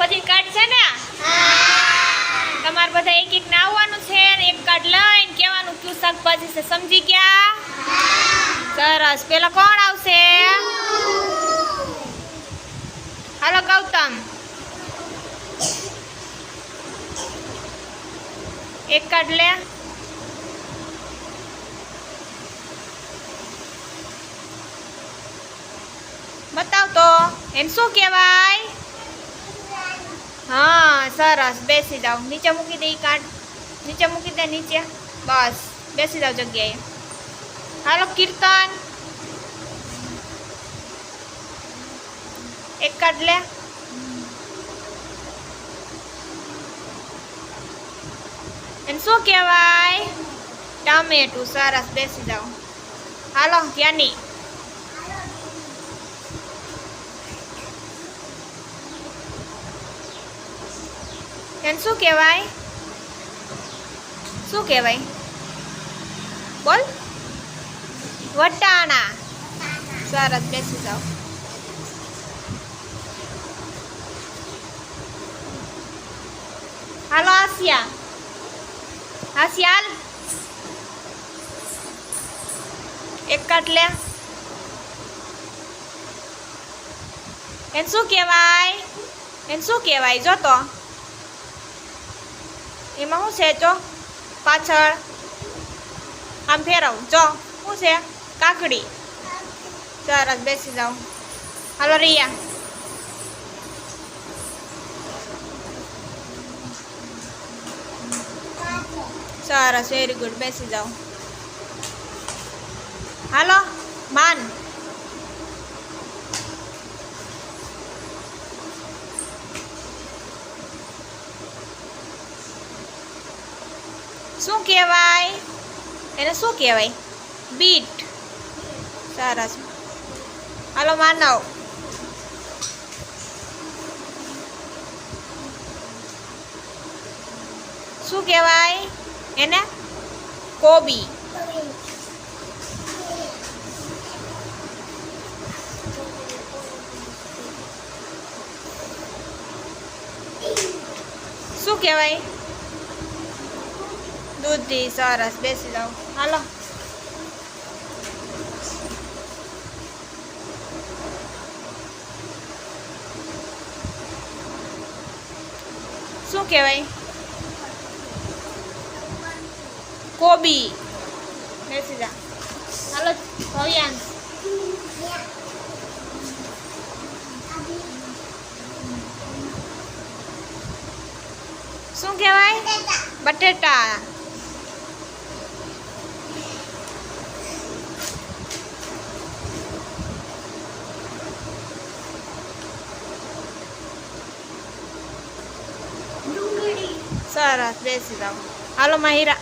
શાકભાજી કાર્ડ છે ને? તમારે બધા એક એક ને આવવાનું છે એક કાર્ડ લઈને કહેવાનું કયું શાકભાજી છે સમજી ગયા? સરસ. પેલા કોણ આવશે? હાલો ગૌતમ. એક કાર્ડ લે. બતાવ તો એમ શું કહેવાય? હા, સરસ. બેસી જાઓ. નીચે મૂકી દે કાર્ડ નીચે મૂકી દે, નીચે. બસ. બેસી જાઓ જગ્યાએ. હાલો, કીર્તન. એક કાર્ડ લે. એને શું કહેવાય? ટામેટું. સરસ. બેસી જાઓ. હાલો ત્યાંની એને શું કહેવાય? શું કહેવાય? બોલ. વટાણા. સરસ બેસી જાઓ. હાલો આસિયા આસિયા હાલ. એક કાટ લે. એને શું કહેવાય? એને શું કહેવાય? જો તો. એમાં શું છે? જો, પાછળ આમ ફેરવું. જો, શું છે? કાકડી. સરસ, બેસી જાઉં હાલો, રિયા. સરસ વેરી ગુડ બેસી જાઉં હાલો, માન. શું કહેવાય? એને શું કહેવાય? બીટ. સરસ. હાલો, માનવ. શું કહેવાય? એને? કોબી. શું કહેવાય? દૂધી સરસ બેસી જાઓ હાલો શું કહેવાય કોબી બેસી જા હાલો ભવ્યાંશ શું કહેવાય બટેટા સરસ બેસી જાઓ હાલો માહિરા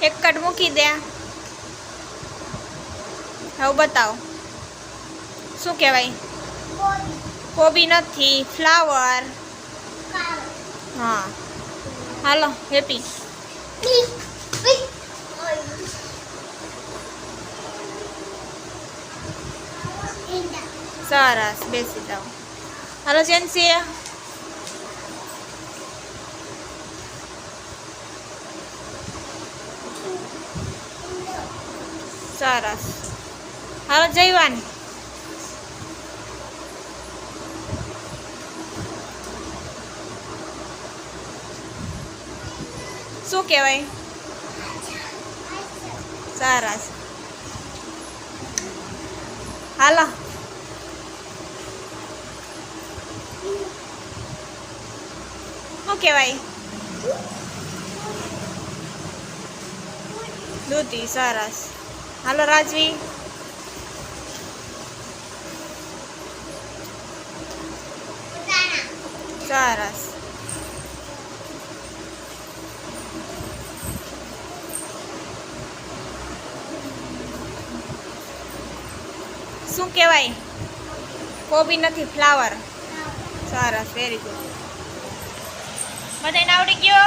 એક કટ મૂકી દે હવે બતાવો શું કહેવાય કોબી નથી ફ્લાવર હા હાલો હેપી સરસ બેસી જાઓ હાલો જેન્સી સરસ હાલો જયવાન શું કહેવાય? સરસ હાલો. શું કહેવાય? દૂધી સરસ હાલો રાજવી. સરસ શું કહેવાય? કોબી નથી ફ્લાવર. સરસ વેરી ગુડ બધાને આવડી ગયો?